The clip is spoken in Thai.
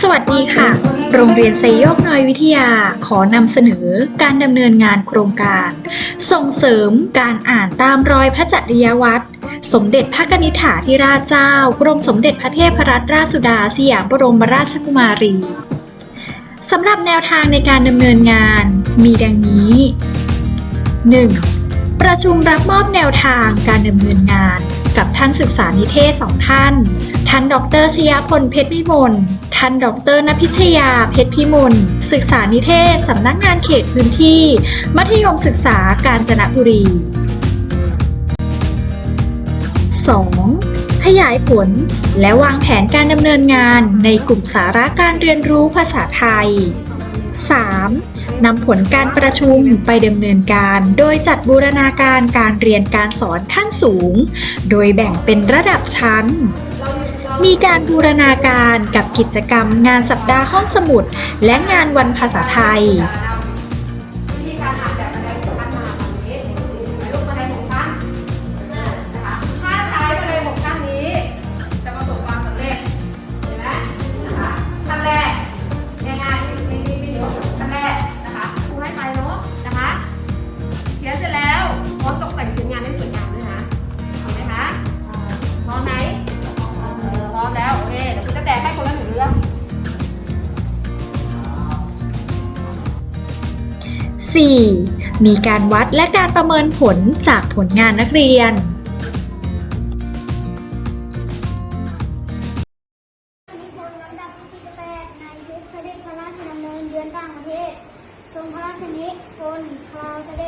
สวัสดีค่ะ โรงเรียนไซโยกน้อยวิทยาขอนำเสนอการดำเนินงานโครงการ ส่งเสริมการอ่านตามรอยพระจริยวัตรสมเด็จพระนิษฐาธิราชเจ้ากรมสมเด็จพระเทพรัตนราชสุดาสยามบรมราชกุมารีสำหรับแนวทางในการดำเนินงาน มีดังนี้ 1. ประชุมรับมอบแนวทางการดำเนินงาน กับท่านศึกษานิเทศสองท่าน ท่าน ดรชยพลเพชรพิมล ท่าน ดรนพิชยาเพชรพิมล ศึกษานิเทศสำนักงานเขตพื้นที่ มัธยมศึกษากาญจนบุรี 2. ขยายผลและวางแผนการดำเนินงานในกลุ่มสาระการเรียนรู้ภาษาไทย 3. นำผลการประชุมไปดำเนินการ โดยจัดบูรณาการการเรียนการสอนขั้นสูง โดยแบ่งเป็นระดับชั้น มีการบูรณาการกับกิจกรรมงานสัปดาห์ห้องสมุด และงานวันภาษาไทย 4. มีการวัดและการประเมินผลจากผลงานนักเรียนทระพระราชนินนต่ทรงพระราชนิพนธ์คลาวเสด็